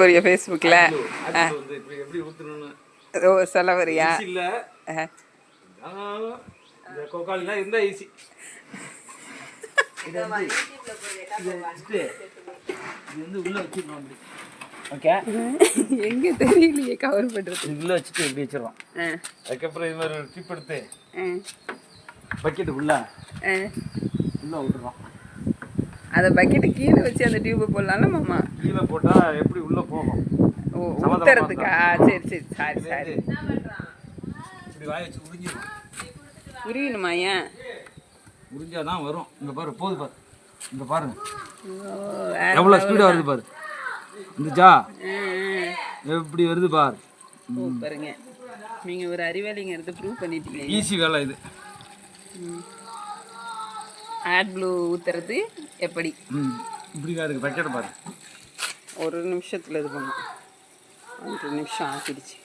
வரியா ஃபேஸ்புக்கில் ஓ சொல்ல வரியா இருந்தால் ஈஸி இது வந்து உள்ளே அப்படி. ஓகே எங்கே தெரியலையே கவர் பண்ணுறது இது உள்ளே வச்சுட்டு இப்படி வச்சிடறோம் ஆ அதுக்கப்புறம் இது மாதிரி டிப் எடுத்து ஆ பக்கெட்டு உள்ள உள்ளே விட்டுறோம். அதை பக்கெட்டு கீழே வச்சு அந்த டியூபை போடலாம்ல மாமா? கீழே போட்டால் எப்படி உள்ளே போகும்? ஓ ஊத்துறதுக்கா சரி சரி சாரி சாரி. புரியணுமா ஏன்? உறிஞ்சாதான் வரும். இங்கே பாரு போகுது பாரு. இங்கே பாருங்க. எவ்வளோ ஸ்பீடாக வருது பாரு. இருந்துச்சா ஆ. எப்படி வருது பாரு. சூப்பருங்க நீங்கள் ஒரு அறிவாளிங்கிறது ப்ரூவ் பண்ணிட்டீங்க. ஈஸி வேலை இது. ஆட் ப்ளூ ஊற்றுறது எப்படி? இப்படி இருக்கு. பக்கெட் பாரு. ஒரு நிமிஷத்தில் இது பண்ணும் அஞ்சு நிமிஷம் ஆக்கிடுச்சு.